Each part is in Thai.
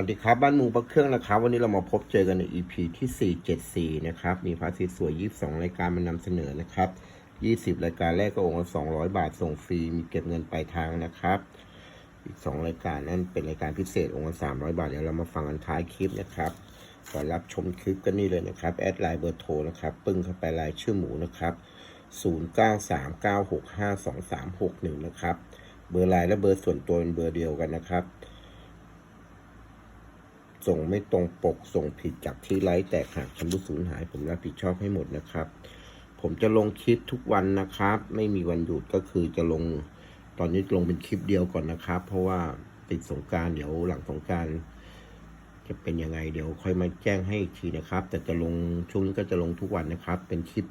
สวัสดีครับบ้านมุงประเครื่องนะครับ วันนี้เรามาพบเจอกันใน EP ที่ 474 นะครับ มีพระอาทิตย์สวย 22 รายการมานำเสนอนะครับ 20 รายการแรกก็องค์ละ 200 บาทส่งฟรี มีเก็บเงินปลายทางนะครับ อีก 2 รายการนั่นเป็นรายการพิเศษองค์ละ 300 บาท เดี๋ยวเรามาฟังกันท้ายคลิปนะครับก่อนรับชมคลิปกันนี่เลยนะครับ แอดไลน์เบอร์โทรนะครับ ปึ้งเข้าไปรายชื่อหมูนะครับ 0939652361 นะครับ เบอร์ไลน์และเบอร์ส่วนตัวเป็นเบอร์เดียวกันนะครับ ส่งไม่ตรงปกส่งผิดจากที่ไลฟ์แตกหักคำพูดสูญหาย ผมรับผิดชอบให้หมดนะครับ ผมจะลงคลิปทุกวันนะครับ ไม่มีวันหยุดก็คือจะลงตอนนี้ลงเป็นคลิปเดียวก่อนนะครับ เพราะว่าติดสงการเดี๋ยวหลังสงการจะเป็นยังไงเดี๋ยวค่อยมาแจ้งให้อีกทีนะครับ แต่จะลงช่วงนี้ก็จะลงทุกวันนะครับ เป็นคลิป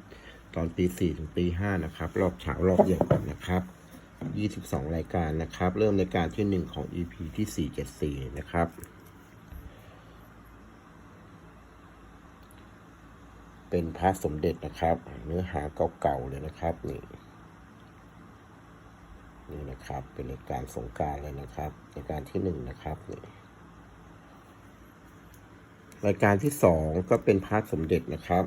ตอนตีสี่ถึงตีห้านะครับ รอบเช้ารอบเย็นก่อนนะครับยี่สิบสองรายการนะครับ เริ่มรายการที่หนึ่งของ EP ที่สี่เจ็ดสี่นะครับ เป็นพระสมเด็จนะครับ เนื้อหาเก่าๆเลยนะครับนี่นี่นะครับ เป็นรายการสงการเลยนะครับรายการที่หนึ่งนะครับนี่รายการที่สองก็เป็นพระสมเด็จนะครับ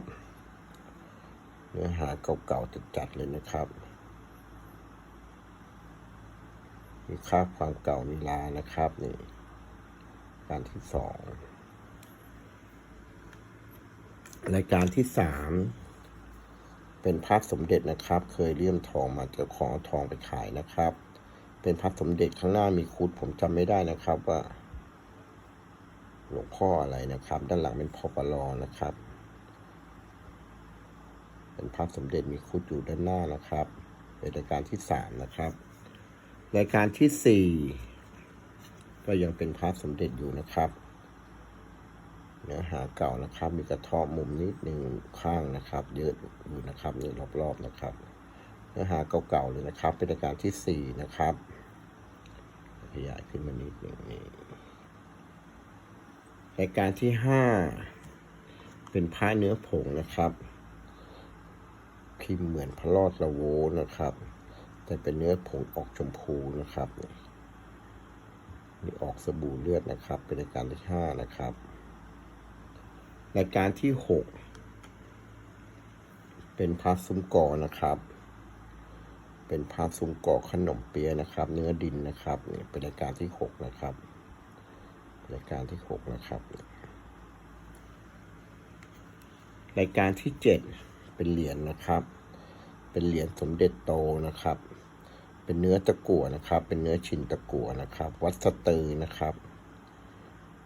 เนื้อหาเก่าๆจัดๆเลยนะครับมีค่าความเก่ามีลานะครับนี่การที่สอง รายการที่สามเป็นพระสมเด็จนะครับ เคยเลี่ยมทองมาเจ้าของเอาทองไปขายนะครับ เป็นพระสมเด็จข้างหน้ามีคุดผมจำไม่ได้นะครับว่า หลวงพ่ออะไรนะครับ ด้านหลังเป็นพอปลอนะครับ เป็นพระสมเด็จมีคุดอยู่ด้านหน้านะครับเป็นรายการที่สามนะครับ รายการที่สี่ก็ยังเป็นพระสมเด็จอยู่นะครับ เนื้อหาเก่านะครับ มีกระเทาะมุมนิดหนึ่งข้างนะครับ เยอะอยู่นะครับนี่รอบๆนะครับ เนื้อหาเก่าๆเลยนะครับ เป็นรายการที่สี่นะครับขยายขึ้นมานิดหนึ่งนี่รายการที่ห้าเป็นผ้าเนื้อผงนะครับพิมพ์เหมือนพระรอดละโวนะครับ แต่เป็นเนื้อผงออกชมพูนะครับนี่ออกสบู่เลือดนะครับ เป็นรายการที่ห้านะครับ รายการที่หกเป็นพาซุ้มก่อนะครับ เป็นพาซุ้มก่อขนมเปี๊ยะนะครับ เนื้อดินนะครับนี่เป็นรายการที่หกนะครับรายการที่หกนะครับ รายการที่เจ็ดเป็นเหรียญนะครับ เป็นเหรียญสมเด็จโตนะครับ เป็นเนื้อตะกั่วนะครับ เป็นเนื้อชิ้นตะกั่วนะครับ วัดสะตือนะครับ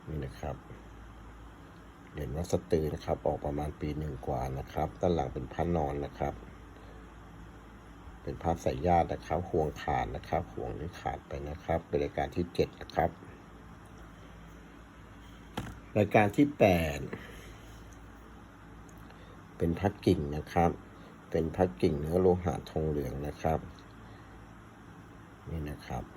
นี่นะครับ เหรียญวัดสตือนะครับ ออกประมาณปีหนึ่งกว่านะครับ ด้านหลังเป็นพระนอนนะครับ เป็นพระสายญาตินะครับห่วงขาดนะครับห่วงนี้ขาดไปนะครับ เป็นรายการที่เจ็ดนะครับ รายการที่แปดเป็นพระกิ่งนะครับ เป็นพระกิ่งเนื้อโลหะทองเหลืองนะครับ นี่นะครับ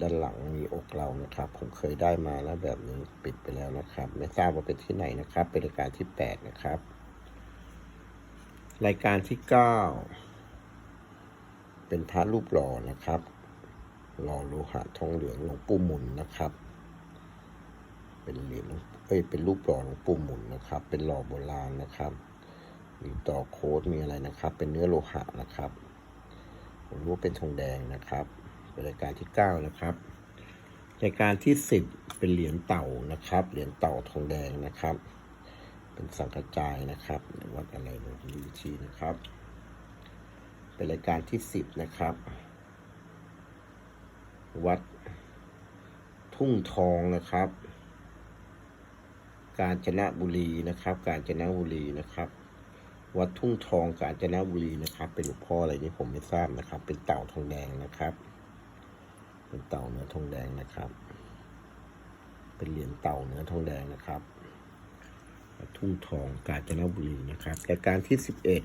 ด้านหลังมีอกเรานะครับ ผมเคยได้มาแล้วแบบนี้ปิดไปแล้วนะครับ ไม่ทราบว่าเป็นที่ไหนนะครับ เป็นรายการที่แปดนะครับ รายการที่เก้าเป็นพระรูปหล่อนะครับหล่อโลหะทองเหลืองหลวงปู่หมุนนะครับ เป็นเหรียญเอ้ยเป็นรูปหล่อหลวงปู่หมุนนะครับ เป็นหล่อโบราณนะครับ มีต่อโค้ดมีอะไรนะครับ เป็นเนื้อโลหะนะครับผมรู้ว่าเป็นทองแดงนะครับ เป็นรายการที่เก้านะครับ รายการที่สิบเป็นเหรียญเต่านะครับ เหรียญเต่าทองแดงนะครับ เป็นสังกระจายนะครับวัดอะไรเลยดูอีกทีนะครับ เป็นรายการที่สิบนะครับ วัดทุ่งทองนะครับ กาญจนบุรีนะครับ กาญจนบุรีนะครับวัดทุ่งทองกาญจนบุรีนะครับ เป็นหลวงพ่ออะไรนี่ผมไม่ทราบนะครับ เป็นเต่าทองแดงนะครับ เป็นเต่าเนื้อทองแดงนะครับ เป็นเหรียญเต่าเนื้อทองแดงนะครับ ทุ่งทองกาญจนบุรีนะครับรายการที่สิบเอ็ด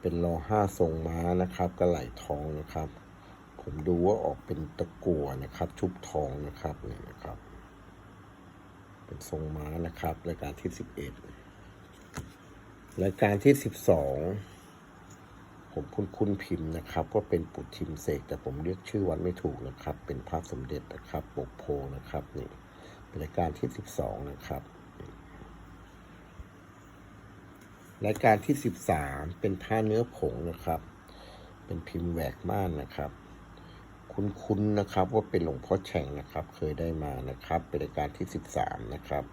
เป็นรอห้าทรงม้านะครับกระไหลทองนะครับ ผมดูว่าออกเป็นตะกั่วนะครับ ชุบทองนะครับนี่นะครับ เป็นทรงม้านะครับรายการที่สิบเอ็ดรายการที่สิบสอง ผมคุ้นๆพิมพ์นะครับ ก็เป็นปุถิมเสกแต่ผมเรียกชื่อวันไม่ถูกนะครับ เป็นพระสมเด็จนะครับปกโพนะครับนี่เป็นรายการที่ 12 นะครับรายการที่ 13 เป็นผ้าเนื้อผงนะครับ เป็นพิมพ์แหวกม่านนะครับ คุ้นๆนะครับว่าเป็นหลวงพ่อแฉ่งนะครับ เคยได้มานะครับ เป็นรายการที่ 13 นะครับ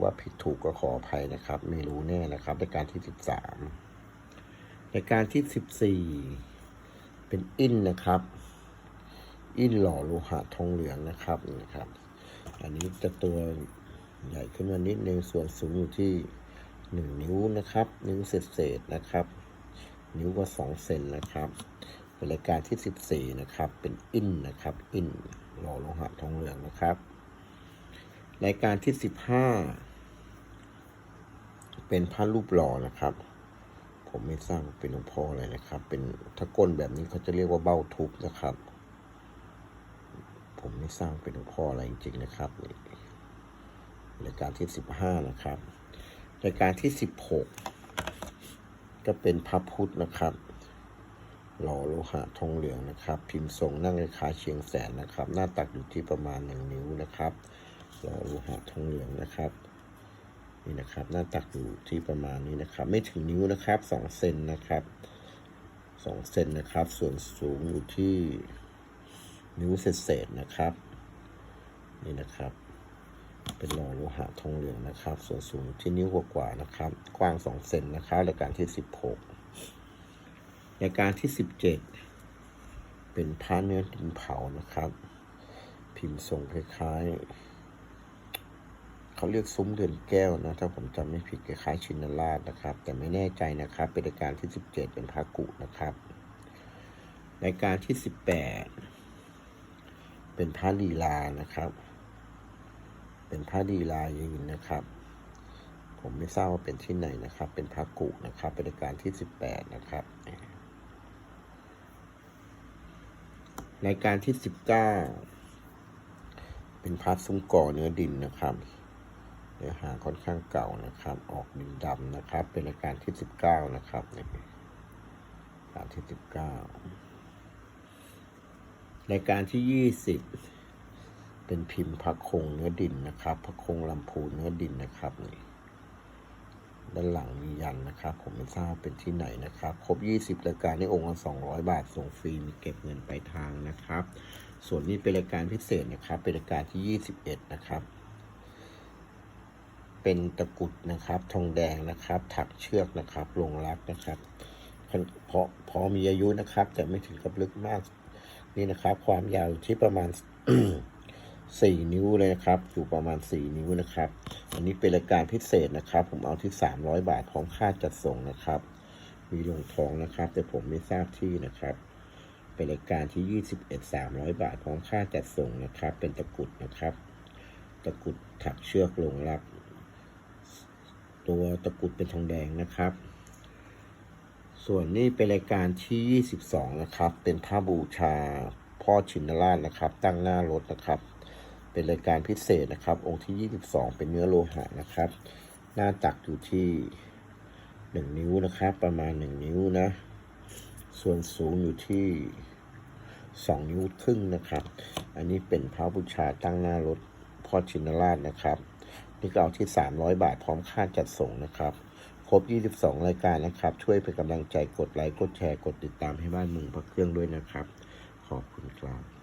ว่าผิดถูกก็ขออภัยนะครับ ไม่รู้แน่นะครับรายการที่ 13 รายการที่ 14 เป็นอินนะครับ อินหล่อโลหะทองเหลืองนะครับนะครับ อันนี้จะตัวใหญ่ขึ้นมานิดนึงส่วนสูงอยู่ที่ 1 นิ้วนะครับ นิ้วเศษๆนะครับ นิ้วกว่า2เซนนะครับเป็นรายการที่ 14 นะครับ เป็นอินนะครับ อินหล่อโลหะทองเหลืองนะครับ รายการที่ 15 เป็นพระรูปหล่อนะครับ ผมไม่ทราบว่าเป็นหลวงพ่ออะไรนะครับ เป็นถ้าก้นแบบนี้เขาจะเรียกว่าเบ้าทุบนะครับ ผมไม่ทราบเป็นหลวงพ่ออะไรจริงๆนะครับนี่รายการที่สิบห้านะครับรายการที่สิบหกก็เป็นพระพุทธนะครับหล่อโลหะทองเหลืองนะครับ พิมพ์ทรงนั่งคล้าเชียงแสนนะครับ หน้าตักอยู่ที่ประมาณหนึ่งนิ้วนะครับหล่อโลหะทองเหลืองนะครับ นี่นะครับ หน้าตักอยู่ที่ประมาณนี้นะครับ ไม่ถึงนิ้วนะครับสองเซนนะครับสองเซนนะครับ ส่วนสูงอยู่ที่นิ้วเศษๆนะครับ นี่นะครับ เป็นหล่อโลหะทองเหลืองนะครับ ส่วนสูงที่นิ้วกว่าๆนะครับ กว้าง2เซนนะครับรายการที่16รายการที่17เป็นผ้าเนื้อดินเผานะครับ พิมพ์ทรงคล้ายๆ เขาเรียกซุ้มเดือนแก้วนะถ้าผมจำไม่ผิดคล้ายๆชินราชนะครับ แต่ไม่แน่ใจนะครับ เป็นรายการที่ 17 เป็นพระกุนะครับ รายการที่ 18 เป็นพระลีลานะครับ เป็นพระลีลายืนนะครับ ผมไม่ทราบว่าเป็นที่ไหนนะครับ เป็นพระกุนะครับ เป็นรายการที่สิบแปดนะครับรายการที่สิบเก้าเป็นพระซุ้มก่อเนื้อดินนะครับ เนื้อหาค่อนข้างเก่านะครับ ออกดินดำนะครับ เป็นรายการที่สิบเก้านะครับนี่รายการที่สิบเก้ารายการที่ยี่สิบเป็นพิมพ์พระคงเนื้อดินนะครับพระคงลำพูเนื้อดินนะครับนี่ด้านหลังมียันนะครับ ผมไม่ทราบเป็นที่ไหนนะครับ ครบยี่สิบรายการในองค์ละสองร้อยบาท ส่งฟรี มีเก็บเงินไปลายทางนะครับ ส่วนนี้เป็นรายการพิเศษนะครับ เป็นรายการที่ยี่สิบเอ็ดนะครับ เป็นตะกุดนะครับ ทองแดงนะครับ ถักเชือกนะครับ ลงรักนะครับพอพอมีอายุนะครับ แต่ไม่ถึงกับลึกมาก นี่นะครับ ความยาวที่ประมาณสี่นิ้วเลยนะครับ อยู่ประมาณสี่นิ้วนะครับ อันนี้เป็นรายการพิเศษนะครับ ผมเอาที่สามร้อยบาทพร้อมค่าจัดส่งนะครับ มีลงทองนะครับ แต่ผมไม่ทราบที่นะครับ เป็นรายการที่ยี่สิบเอ็ดสามร้อยบาทพร้อมค่าจัดส่งนะครับ เป็นตะกุดนะครับ ตะกุดถักเชือกลงรัก ตัวตะกุดเป็นทองแดงนะครับ ส่วนนี้เป็นรายการที่ 22 นะครับ เป็นท่าบูชาพ่อชินราชนะครับ ตั้งหน้ารถนะครับ เป็นรายการพิเศษนะครับ องค์ที่ 22 เป็นเนื้อโลหะนะครับ หน้าตักอยู่ที่ 1 นิ้วนะครับ ประมาณ 1 นิ้วนะ ส่วนสูงอยู่ที่2นิ้วครึ่งนะครับ อันนี้เป็นพระบูชาตั้งหน้ารถพ่อชินราชนะครับ นี่ก็เอาที่ 300 บาทพร้อมค่าจัดส่งนะครับ ครบ 22 รายการนะครับ ช่วยเป็นกำลังใจกดไลค์กดแชร์กดติดตามให้บ้านเมืองพระเครื่องด้วยนะครับ ขอบคุณครับ